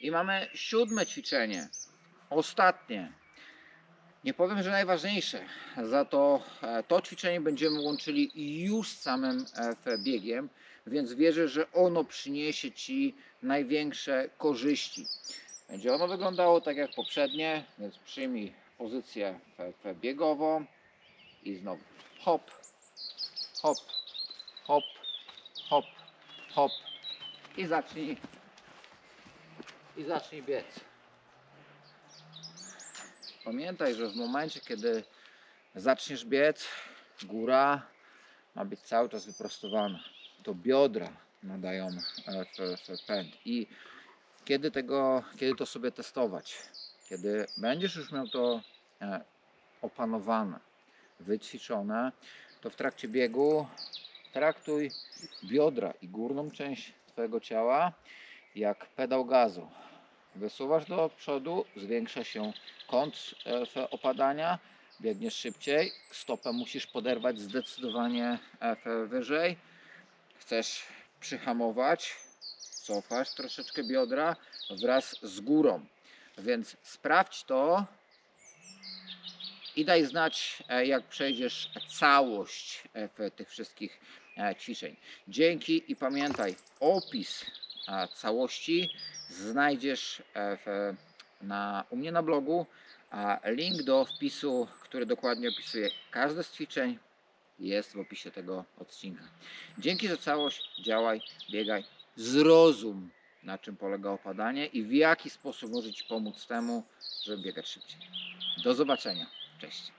I mamy siódme ćwiczenie, ostatnie. Nie powiem, że najważniejsze, za to e, to ćwiczenie będziemy łączyli już z samym e, biegiem, więc wierzę, że ono przyniesie Ci największe korzyści. Będzie ono wyglądało tak jak poprzednie, więc przyjmij pozycję f- biegową i znowu hop, hop, hop, hop, hop i zacznij i zacznij biec. Pamiętaj, że w momencie, kiedy zaczniesz biec, góra ma być cały czas wyprostowana. To biodra nadają e, pęd. I kiedy, tego, kiedy to sobie testować? Kiedy będziesz już miał to e, opanowane, wyćwiczone, to w trakcie biegu traktuj biodra i górną część Twojego ciała jak pedał gazu. Wysuwasz do przodu, zwiększa się kąt e, opadania, biegniesz szybciej, stopę musisz poderwać zdecydowanie e, wyżej. Chcesz przyhamować, cofasz troszeczkę biodra wraz z górą. Więc sprawdź to i daj znać, e, jak przejdziesz całość tych wszystkich ćwiczeń. Dzięki i pamiętaj, opis całości znajdziesz e, w, na, u mnie na blogu, link do wpisu, który dokładnie opisuje każde z ćwiczeń, jest w opisie tego odcinka. Dzięki za całość, działaj, biegaj, zrozum na czym polega opadanie i w jaki sposób może Ci pomóc temu, żeby biegać szybciej. Do zobaczenia. Cześć.